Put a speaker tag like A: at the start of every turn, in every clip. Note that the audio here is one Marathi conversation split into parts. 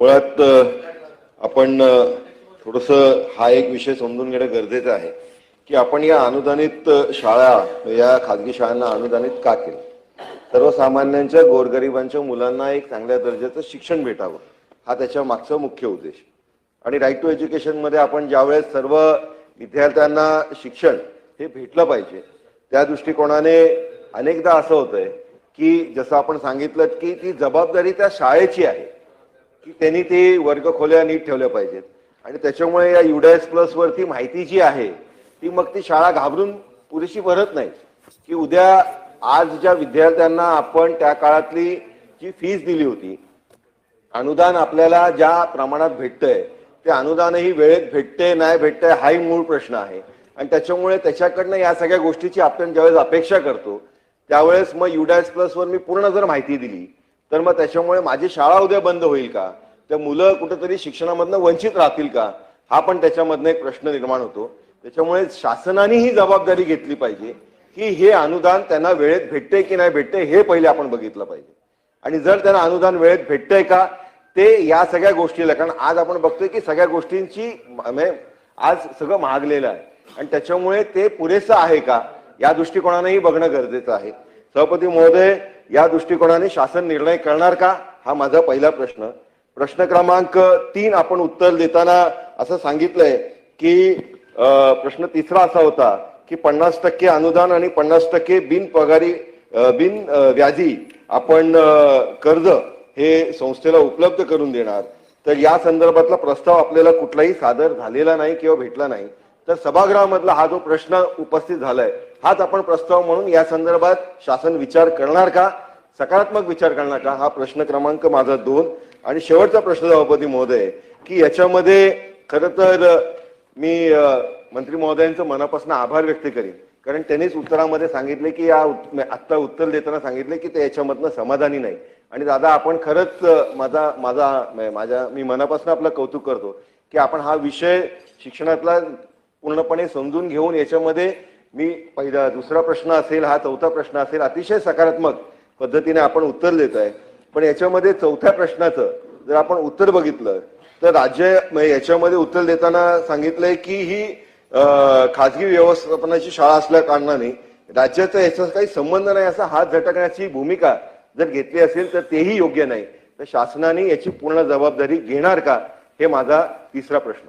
A: मुळात आपण थोडस हा एक विषय समजून घेणं गरजेचं आहे की आपण या अनुदानित शाळा या खाजगी शाळांना अनुदानित का केलं? सर्वसामान्यांच्या गोरगरिबांच्या मुलांना एक चांगल्या दर्जाचं शिक्षण भेटावं हा त्याच्या मागचा मुख्य उद्देश. आणि राईट टू एज्युकेशनमध्ये आपण ज्यावेळेस सर्व विद्यार्थ्यांना शिक्षण हे भेटलं पाहिजे त्या दृष्टिकोनाने अनेकदा असं होतंय की जसं आपण सांगितलं की ती जबाबदारी त्या शाळेची आहे. की त्यांनी ते वर्ग खोल्या नीट ठेवल्या पाहिजेत. आणि त्याच्यामुळे या युडायस प्लस वरती माहिती जी आहे ती मग ती शाळा घाबरून पुरेशी भरत नाही. की उद्या आज ज्या विद्यार्थ्यांना आपण त्या काळातली जी फीज दिली होती अनुदान आपल्याला ज्या प्रमाणात भेटतंय ते अनुदानही वेळेत भेटते नाही भेटतंय हाही मूळ प्रश्न आहे. आणि त्याच्यामुळे त्याच्याकडनं या सगळ्या गोष्टीची आपण ज्यावेळेस अपेक्षा करतो त्यावेळेस मग युडायस प्लस वर मी पूर्ण जर माहिती दिली तर मग त्याच्यामुळे माझी शाळा उद्या बंद होईल का? तर मुलं कुठेतरी शिक्षणामधनं वंचित राहतील का? हा पण त्याच्यामधनं एक प्रश्न निर्माण होतो. त्याच्यामुळे शासनाने ही जबाबदारी घेतली पाहिजे की हे अनुदान त्यांना वेळेत भेटते की नाही भेटते हे पहिले आपण बघितलं पाहिजे. आणि जर त्यांना अनुदान वेळेत भेटतंय का ते या सगळ्या गोष्टीला कारण आज आपण बघतोय की सगळ्या गोष्टींची म्हणजे आज सगळं महागलेलं आहे. आणि त्याच्यामुळे ते पुरेसं आहे का? या दृष्टिकोनानेही बघणं गरजेचं आहे. सभापती महोदय या दृष्टिकोनाने शासन निर्णय करणार का? हा माझा पहिला प्रश्न. प्रश्न क्रमांक तीन आपण उत्तर देताना असं सांगितलंय की प्रश्न तिसरा असा होता की पन्नास टक्के अनुदान आणि पन्नास टक्के बिन पगारी बिन व्याजी आपण कर्ज हे संस्थेला उपलब्ध करून देणार. तर या संदर्भातला प्रस्ताव आपल्याला कुठलाही सादर झालेला नाही किंवा भेटला नाही. तर सभागृहामधला हा जो प्रश्न उपस्थित झालाय हाच आपण प्रस्ताव म्हणून या संदर्भात शासन विचार करणार का? सकारात्मक विचार करणार का? हा प्रश्न क्रमांक माझा दोन. आणि शेवटचा प्रश्न सभापती महोदय की याच्यामध्ये खरं तर मी मंत्री महोदयांचं मनापासून आभार व्यक्त करेन. कारण त्यांनीच उत्तरामध्ये सांगितले की या आत्ता उत्तर देताना सांगितले की ते याच्यामधनं समाधानी नाही. आणि दादा आपण खरंच माझा माझा माझ्या मी मनापासून आपलं कौतुक करतो की आपण हा विषय शिक्षणातला पूर्णपणे समजून घेऊन याच्यामध्ये मी पहिला दुसरा प्रश्न असेल हा चौथा प्रश्न असेल अतिशय सकारात्मक पद्धतीने आपण उत्तर देत आहे. पण याच्यामध्ये चौथ्या प्रश्नाचं जर आपण उत्तर बघितलं तर राज्य याच्यामध्ये उत्तर देताना सांगितलंय की ही खाजगी व्यवस्थापनाची शाळा असल्या कारणाने राज्याचा याचा काही संबंध नाही असा हात झटकण्याची भूमिका जर घेतली असेल तर तेही योग्य नाही. तर शासनाने याची पूर्ण जबाबदारी घेणार का हे माझा तिसरा प्रश्न.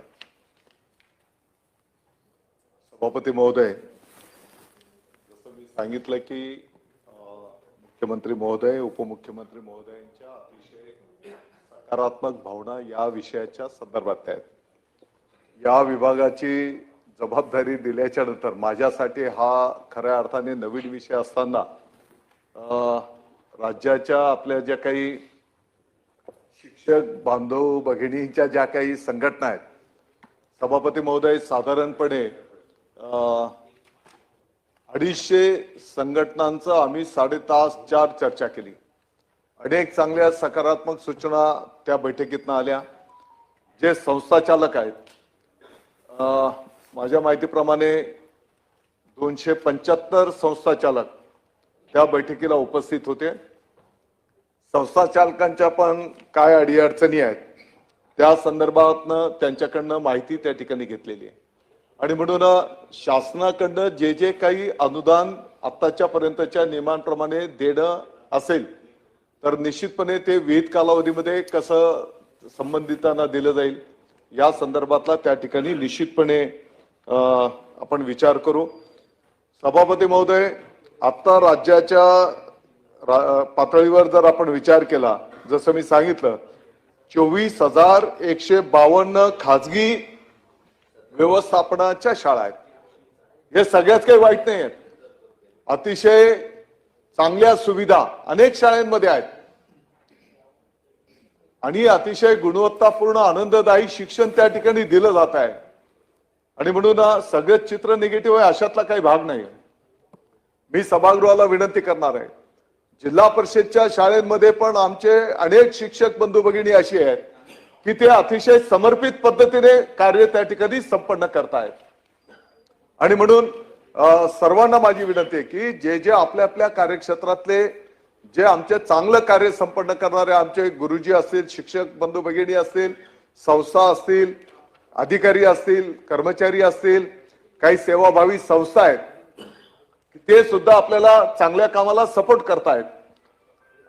B: सभापती महोदय सांगितलं की मुख्यमंत्री महोदय उपमुख्यमंत्री महोदयांच्या अतिशय सकारात्मक भावना या विषयाच्या संदर्भात आहेत. या विभागाची जबाबदारी दिल्याच्या नंतर माझ्यासाठी हा खऱ्या अर्थाने नवीन विषय असताना राज्याच्या आपल्या ज्या काही शिक्षक बांधव भगिनींच्या ज्या काही संघटना आहेत सभापती महोदय साधारणपणे अडीचशे संघटनांचं आम्ही साडेतास चार चर्चा केली. अनेक चांगल्या सकारात्मक सूचना त्या बैठकीतनं आल्या. जे संस्थाचालक आहेत माझ्या माहितीप्रमाणे दोनशे पंच्याहत्तर संस्थाचालक त्या बैठकीला उपस्थित होते. संस्थाचालकांच्या पण काय अडीअडचणी आहेत त्या संदर्भातनं त्यांच्याकडनं माहिती त्या ठिकाणी घेतलेली आहे. आणि म्हणून शासनाकडनं जे जे काही अनुदान आत्ताच्या पर्यंतच्या नियमांप्रमाणे देणं असेल तर निश्चितपणे ते विहित कालावधीमध्ये कसं संबंधितांना दिलं जाईल या संदर्भातला त्या ठिकाणी निश्चितपणे आपण विचार करू. सभापती महोदय आत्ता राज्याच्या रा- पातळीवर जर आपण विचार केला जसं मी सांगितलं चोवीस हजार एकशे बावन्न खाजगी व्यवस्थापनाच्या शाळा आहेत. हे सगळ्याच काही वाईट नाही आहेत. अतिशय चांगल्या सुविधा अनेक शाळांमध्ये आहेत. आणि अतिशय गुणवत्तापूर्ण आनंददायी शिक्षण त्या ठिकाणी दिलं जात आहे. आणि म्हणून सगळंच चित्र निगेटिव्ह आहे अशातला काही भाग नाही मी सभागृहाला विनंती करणार आहे. जिल्हा परिषदच्या शाळेमध्ये पण आमचे अनेक शिक्षक बंधू भगिनी अशी आहेत. की ते अतिशय समर्पित पद्धतीने कार्य त्या ठिकाणी संपन्न करतायत. आणि म्हणून सर्वांना माझी विनंती आहे की जे जे आपल्या आपल्या कार्यक्षेत्रातले जे आमचे चांगलं कार्य संपन्न करणारे आमचे गुरुजी असतील शिक्षक बंधू भगिनी असतील संस्था असतील अधिकारी असतील कर्मचारी असतील काही सेवाभावी संस्था आहेत ते सुद्धा आपल्याला चांगल्या कामाला सपोर्ट करतायत.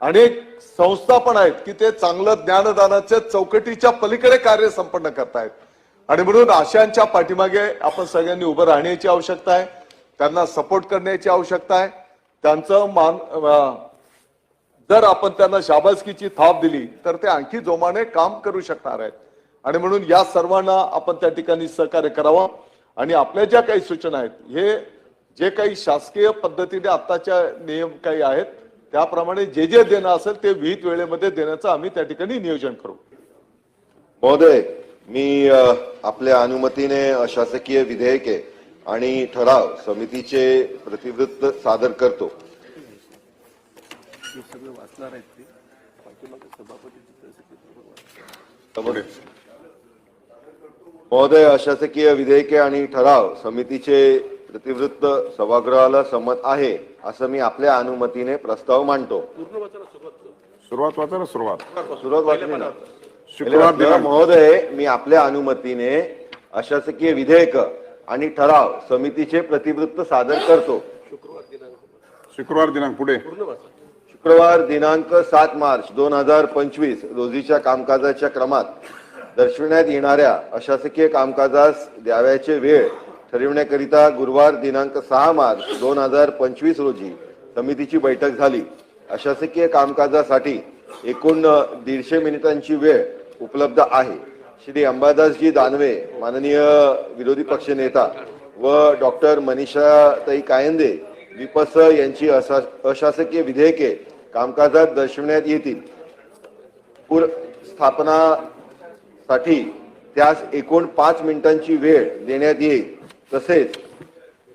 B: अनेक संस्था पण आहेत की ते चांगलं ज्ञानदानाच्या चौकटीच्या पलीकडे कार्य संपन्न करतायत. आणि म्हणून आशांच्या पाठीमागे आपण सगळ्यांनी उभं राहण्याची आवश्यकता आहे त्यांना सपोर्ट करण्याची आवश्यकता आहे. त्यांचं मान जर आपण त्यांना शाबासकीची थाप दिली तर ते आणखी जोमाने काम करू शकणार आहेत. आणि म्हणून या सर्वांना आपण त्या ठिकाणी सहकार्य करावं. आणि आपल्या ज्या काही सूचना आहेत हे जे काही शासकीय पद्धतीने आत्ताच्या नियम काही आहेत त्याप्रमाणे जे जे देणं असेल ते विहित वेळेमध्ये देण्याचं आम्ही त्या ठिकाणी नियोजन करू.
A: महोदय मी आपल्या अनुमतीने अशासकीय विधेयके आणि ठराव समितीचे प्रतिवृत्त सादर करतो. महोदय अशासकीय विधेयके आणि ठराव समितीचे प्रतिवृत्त सभागृहाला संमत आहे. असं मी आपल्या अनुमतीने प्रस्ताव मांडतो.
C: सुरुवात वाचा ना सुरुवात.
A: सुरुवात वाचली ना.
C: शुक्रवार दिनांक.
A: महोदय मी आपल्या अनुमतीने अशासकीय विधेयक आणि ठराव समितीचे प्रतिवृत्त सादर करतो.
C: शुक्रवार दिनांक. पुढे.
A: शुक्रवार दिनांक सात मार्च दोन हजार पंचवीस रोजीच्या कामकाजाच्या क्रमात दर्शविण्यात येणाऱ्या अशासकीय कामकाजास द्याव्याचे वेळ ठरविण्याकरिता गुरुवार दिनांक सहा मार्च दोन हजार पंचवीस रोजी समितीची बैठक झाली. अशासकीय कामकाजासाठी एकूण दीडशे मिनिटांची वेळ उपलब्ध आहे. श्री अंबादासजी दानवे माननीय विरोधी पक्ष नेता व डॉक्टर मनीषाताई कायंदे विपस यांची असा अशासकीय विधेयके कामकाजात दर्शवण्यात येतील. पूर स्थापनासाठी त्यास एकूण पाच मिनिटांची वेळ देण्यात येईल. तसेच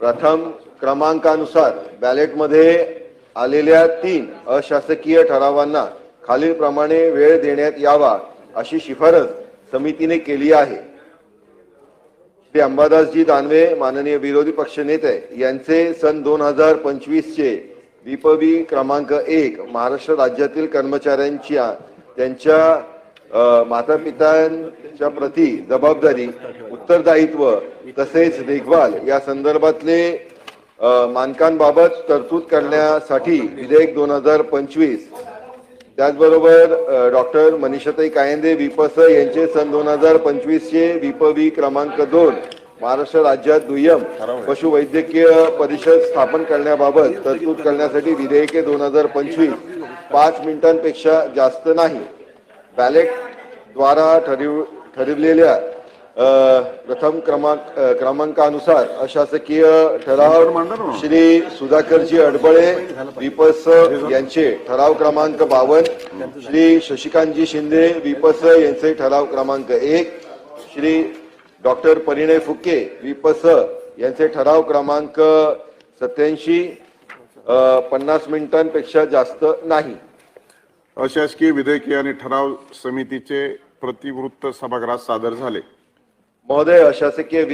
A: प्रथम क्रमांकानुसार बॅलेटमध्ये आलेल्या तीन अशासकीय ठरावांना खालीलप्रमाणे वेळ देण्यात यावा अशी शिफारस समितीने केली आहे. श्री अंबादासजी दानवे माननीय विरोधी पक्ष नेते यांचे सन दोन हजार पंचवीसचे विपवी क्रमांक एक महाराष्ट्र राज्यातील कर्मचाऱ्यांच्या त्यांच्या माता पितांच्या प्रती जबाबदारी उत्तरदायित्व तसेच देखभाल या संदर्भातले मानकांबाबत तरतूद करण्यासाठी विधेयक दोन हजार पंचवीस त्याचबरोबर डॉक्टर मनीषाताई कायंदे विपस यांचे सन दोन हजार पंचवीस चे विपवी क्रमांक दोन महाराष्ट्र राज्यात दुय्यम पशुवैद्यकीय परिषद स्थापन करण्याबाबत तरतूद करण्यासाठी विधेयके दोन हजार पंचवीस पाच मिनिटांपेक्षा जास्त नाही. बॅलेट द्वारा ठरव ठरवलेल्या प्रथम क्रमांक क्रमांकानुसार अशासकीय ठराव श्री सुधाकरजी अडबळे विपस यांचे ठराव क्रमांक बावन्न श्री शशिकांतजी शिंदे विपस यांचे ठराव क्रमांक एक श्री डॉक्टर परिणय फुके विपस यांचे ठराव क्रमांक सत्याऐंशी पन्नास मिनिटांपेक्षा जास्त नाही.
C: अशासकीय विधेयके आणि ठराव समितीचे प्रतिवृत्त सभागृहात सादर झाले.
A: महोदय अशासकीय